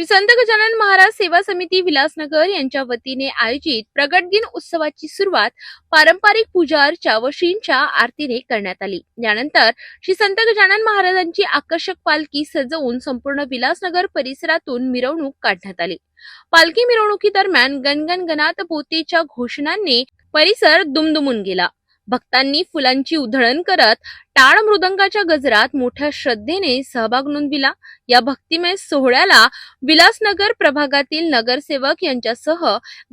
श्री संत गजानन महाराज सेवा समिती विलासनगर यांच्या वतीने आयोजित प्रगट दिन उत्सवाची सुरुवात पारंपरिक पूजा अर्चा व श्रींच्या आरतीने करण्यात आली. यानंतर श्री संत गजानन महाराजांची आकर्षक पालखी सजवून संपूर्ण विलासनगर परिसरातून मिरवणूक काढण्यात आली. पालखी मिरवणुकीदरम्यान गणगण गणात पोतेच्या घोषणांनी परिसर दुमदुमून गेला. भक्तांनी फुलांची उधळण करत टाळ मृदंगाच्या गजरात मोठ्या श्रद्धेने सहभाग नोंदविला. या भक्तिमय सोहळ्याला विलासनगर प्रभागातील नगरसेवक यांच्यासह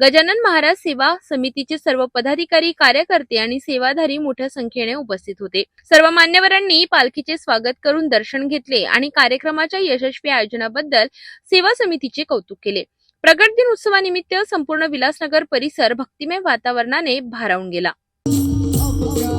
गजानन महाराज सेवा समितीचे सर्व पदाधिकारी कार्यकर्ते आणि सेवाधारी मोठ्या संख्येने उपस्थित होते. सर्व मान्यवरांनी पालखीचे स्वागत करून दर्शन घेतले आणि कार्यक्रमाच्या यशस्वी आयोजनाबद्दल सेवा समितीचे कौतुक केले. प्रगट दिन उत्सवानिमित्त संपूर्ण विलासनगर परिसर भक्तिमय वातावरणाने भारावून गेला. God.